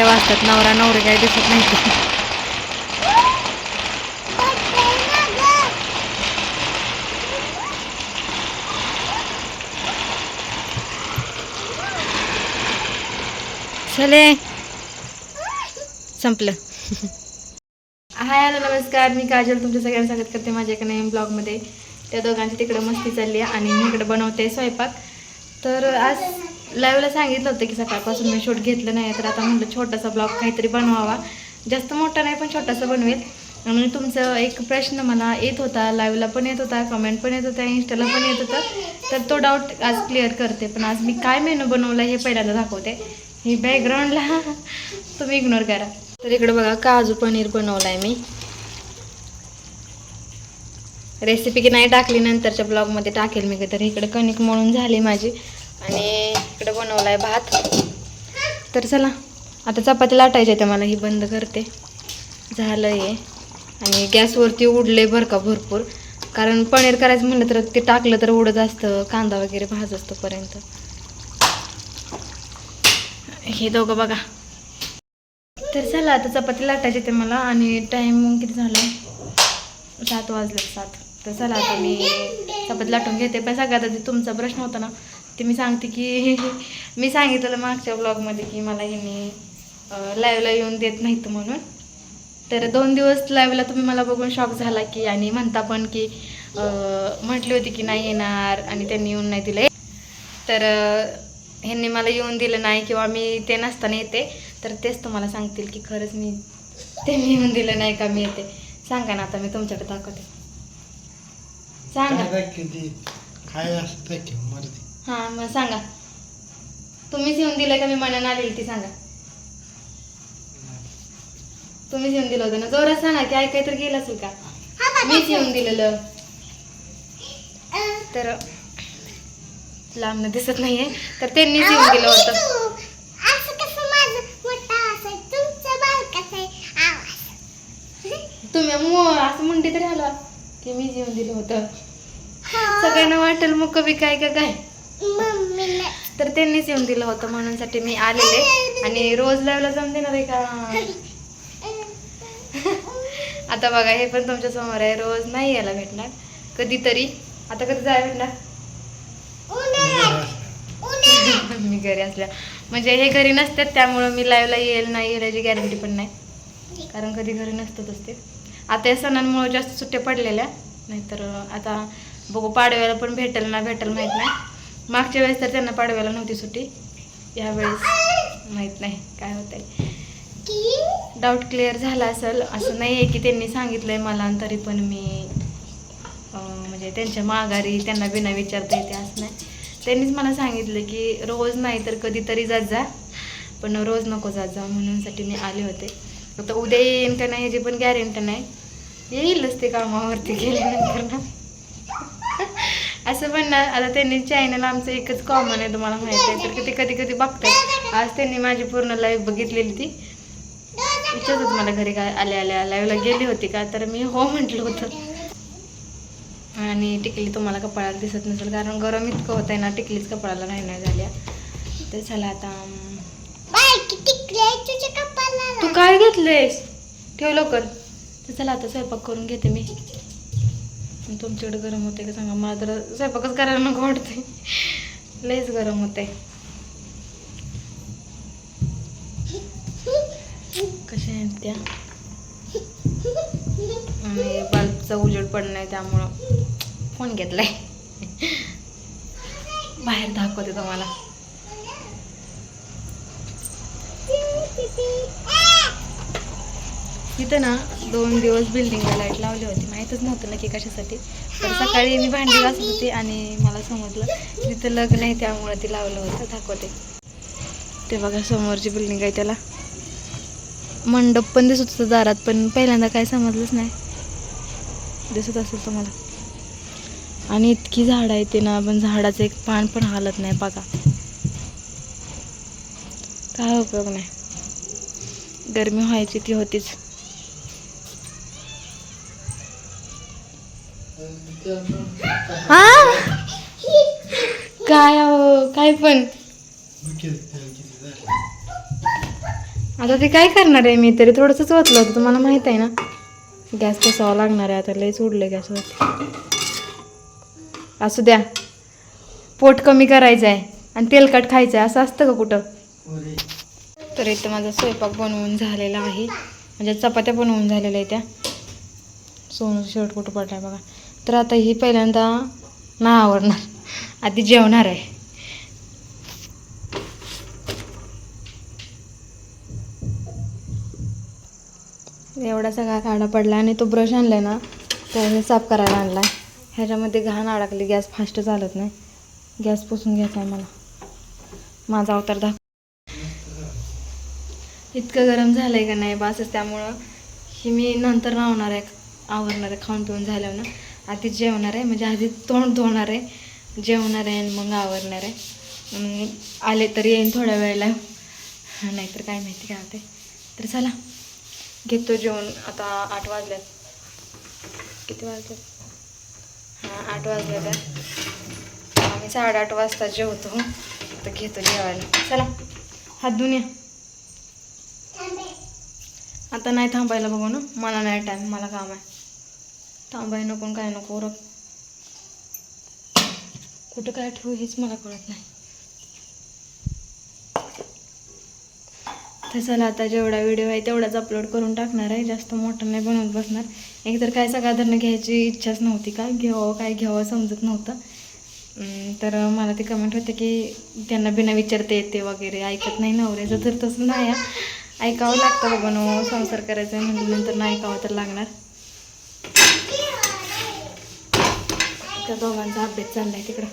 घंटागाड्या वाजतात नवरा नवरे काही दिसत नाही. चले. संपलं. हाय हॅलो नमस्कार. मी काजल तुमच्या सगळ्यांना स्वागत करते माझ्या एका नवीन ब्लॉगमध्ये. त्या दोघांची तिकडं मस्ती चालली आहे आणि मी इकडं बनवते स्वयंपाक. तर आज लाईव्हला सांगितलं होतं की सकाळपासून मी शूट घेतलं नाही तर आता म्हटलं छोटासा ब्लॉग काहीतरी बनवावा. जास्त मोठा नाही पण छोटासा बनवेल. आणि तुमचं एक प्रश्न मला येत होता लाईव्हला पण येत होता कमेंट पण येत होता इंस्टाला पण येत होता. तर तो डाऊट आज क्लिअर करते पण आज मी काय मेनू बनवला हे पहिल्यांदा दाखवते. हे बॅकग्राऊंडला तुम्ही इग्नोर करा. तर इकडे बघा काजू पनीर बनवलं आहे मी. रेसिपी की नाही टाकली नंतरच्या ब्लॉगमध्ये टाकेल मी तर इकडे कणिक मळून झाली माझी. आणि इकडे बनवला आहे भात. तर चला आता चपाती लाटायची आहे मला ही बंद करते. झालं आहे आणि गॅसवरती उडले बरं का भरपूर. कारण पनीर करायचं म्हणलं तर ते टाकलं तर उडत असतं कांदा वगैरे भाज असतोपर्यंत हे दोघं बघा. तर चला आता चपाती लाटायची ते मला आणि टाईम किती झाला? सात वाजले सात. तर चला आता मी चपाती लाटून घेते. पण सगळ्यात आधी तुमचा प्रश्न होता ना ते मी सांगते की मी सांगितलं मागच्या ब्लॉगमध्ये की मला ह्यांनी लाईव्हला येऊन देत नाहीत म्हणून. तर दोन दिवस लाईव्हला तुम्ही मला बघून शॉक झाला की आणि म्हणता पण की म्हटली होती की नाही येणार आणि त्यांनी येऊन नाही दिलं. तर ह्यांनी मला येऊन दिलं नाही किंवा मी ते नसताना येते. तर तेच तुम्हाला सांगतील की खरंच मी त्यांनी येऊन दिलं नाही का मी येते. सांगा ना आता मी तुमच्याकडे दाखवते. सांगा. काय किती? हां मग सांगा. तुम्हीच येऊन दिलं का मी मनानं आलेली ती सांगा. तुम्हीच येऊन दिलं होतं ना? जोरात सांगा की ऐकाय तर गेलं असेल का? मीच येऊन दिलेलं. तर लांबनं दिसत नाहीये तर त्यांनीच येऊन दिलं होतं. तुम्ही मो असं म्हणते तरी आला की मीच येऊन दिलं होतं. सगळ्यांना वाटेल मग कवी काय का काय. तर त्यांनीच येऊन दिलं होतं म्हणून साठी मी आलेले. आणि रोज लावला जाऊन देणार आहे का? आता बघा हे पण तुमच्यासमोर आहे. रोज नाही यायला भेटणार. कधीतरी. आता कधी जायला भेटणार? मी घरी असल्या. म्हणजे हे घरी नसतात त्यामुळं मी लाईव्हला येईल नाही येईल याची गॅरंटी पण नाही. कारण कधी घरी नसतातच ते आता या सणांमुळे जास्त सुट्ट्या पडलेल्या. नाहीतर आता बघू पाडव्याला पण भेटेल ना भेटेल माहीत नाही. मागच्या वेळेस तर त्यांना पाडव्याला नव्हती सुट्टी. यावेळेस माहीत नाही काय होत आहे डाऊट क्लिअर झाला असेल. असं नाही आहे की त्यांनी सांगितलंय मला तरी पण मी म्हणजे त्यांच्या माघारी त्यांना बिना विचारता येते असं नाही. त्यांनीच मला सांगितलं की रोज नाही तर कधीतरी जात जा पण रोज नको जात जा म्हणूनसाठी मी आले होते. आता उद्या येईन का नाही ह्याची पण गॅरंटी नाही. येईलच ते कामावरती गेल्यानंतर ना. असं पण ना आता त्यांनी चॅनल आमचं एकच कॉमन आहे तुम्हाला माहिती आहे तर ते कधी कधी बघतात. आज त्यांनी माझी पूर्ण लाईव्ह बघितलेली ती. विचारत होत मला घरी काय आल्या आल्या लाईव्हला गेली होती का? तर मी हो म्हटलं होतं. आणि टिकली तुम्हाला कपाळाला दिसत नसेल कारण गरम इतकं होत आहे ना टिकलीच कपाळाला नाही नाही झाल्या. तर चला आता तू काय घेतलेस ठेव लवकर. तर चला आता स्वयंपाक करून घेते मी. तुमच्याकडे गरम होते का सांगा? मला तर स्वयंपाकच करायला नको वाटते लयच गरम होते कशा आहेत त्या? आणि बल्बचा उजेड पडणार त्यामुळं फोन घेतलाय. बाहेर दाखवते तुम्हाला. तिथं ना दोन दिवस बिल्डिंगला लाइट लावली होती. माहीतच नव्हतं नक्की कशासाठी. तर सकाळी मी भांडी घासत होती आणि मला समजलं तिथं लग्न आहे त्यामुळे ती लावलं होतं दाखवते. ते बघा समोरची बिल्डिंग आहे त्याला. मंडप पण दिसत होतं दारात पण पहिल्यांदा काय समजलंच नाही. दिसत असेल तुम्हाला. आणि इतकी झाडं आहे ते ना पण झाडाचं एक पान पण हालत नाही बघा. काय उपयोग नाही. गरमी व्हायची ती होतीच. हा? काय काय पण. आता ते काय करणार आहे मी? तरी थोडंसंच वाचलं होतं तुम्हाला माहीत आहे ना. गॅस कसावा लागणार आहे आता लयच उडलं गॅसवर असू द्या. पोट कमी करायचं आहे आणि तेलकट खायचं आहे असं असतं का कुठं? तर इथं माझा स्वयंपाक बनवून झालेला आहे. म्हणजे चपात्या बनवून झालेल्या आहे त्या. सोनू शर्ट कुठं पडलाय बघा. तर आता ही पहिल्यांदा ना आवडणार आधी जेवणार आहे. एवढा सगळा काढा पडला आणि तो ब्रश आणलाय ना त्याने साफ करायला आणला ह्याच्यामध्ये घाण अडकली गॅस फास्ट चालत नाही. गॅस पुसून घ्यायचा आहे मला. माझा अवतार दाख इतकं गरम झालं आहे का नाही बासच त्यामुळं. ही मी नंतर लावणार आहे आवरणार आहे खाऊन पिऊन झाल्यावर ना. आधी जेवणार आहे. म्हणजे आधी तोंड धुवणार आहे. जेवणार आहे आणि मग आवरणार आहे. आले तर येईन थोड्या वेळेला. नाहीतर काय माहिती काय होते तर चला घेतो जेवण. आता आठ वाजल्यात. किती वाजल्यात? हां आठ वाजल्यात आम्ही साडेआठ वाजता जेवतो. तर घेतो जेवायला. चला हात धुऊन या. आता नाही थांबायला बघू ना. मला नाही टाईम मला काम आहे. थांबाय नको काय नको उरक कुठं काय ठेवू हेच मला कळत नाही. तर चला आता जेवढा व्हिडिओ आहे तेवढाच अपलोड करून टाकणार आहे. जास्त मोठं नाही बनवत बसणार. एकतर काय सगळा धरणं घ्यायची इच्छाच नव्हती का? घ्यावं काय घ्यावं समजत नव्हतं. तर मला ते कमेंट होते की त्यांना बिना विचारता येते वगैरे. ऐकत नाही नवऱ्याचं तर तसं नाही आहे. ऐकावं लागतं बाबा संसार करायचा आहे म्हटल्यानंतर नाही ऐकावं तर लागणार. त्या दोघांचा अभ्यास चालला आहे तिकडं.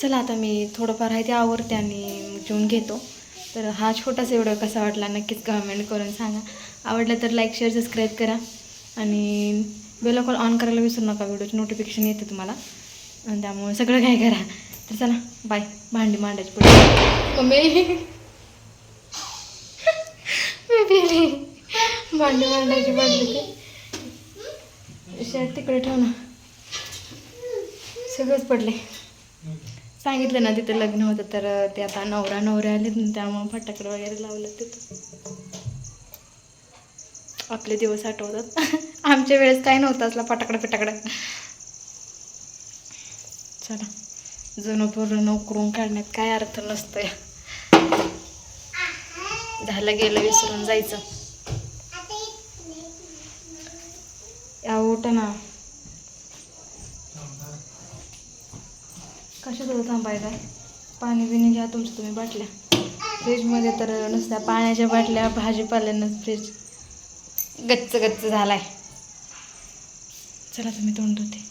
चला आता मी थोडंफार आहे ते आवडते आणि जेवून घेतो. तर हा छोटासा व्हिडिओ कसा वाटला नक्कीच कमेंट करून सांगा. आवडला तर लाईक शेअर सबस्क्राईब करा. आणि बेल कॉल ऑन करायला विसरू नका व्हिडिओची नोटिफिकेशन येते तुम्हाला. आणि त्यामुळे सगळं काय करा. तर चला बाय भांडी मांडायची पुढे. मम्मी भांडी मांडायची भांडी ते तिकडे ठेव ना. सगळंच पडले. सांगितलं ना तिथं लग्न होतं तर ते आता नवरा नवरे आले त्यामुळे फटाकडे वगैरे लावलं तिथं. आपले दिवस आठवतात. आमच्या वेळेस काही नव्हतं असला फटाकडं फिटाकडं. चला जुनं पूर्ण उकरून काढण्यात काय अर्थ नसतं झालं गेलं विसरून जायचं. या उठ ना. कशात थांबायचं थांबायला? पाणी बिणी घ्या तुमचं तुम्ही बाटल्या. फ्रीजमध्ये तर नुसत्या पाण्याच्या बाटल्या भाजीपाल्यानंच फ्रीज. गच्च गच्च झालाय. चला तुम्ही तोंड धुते.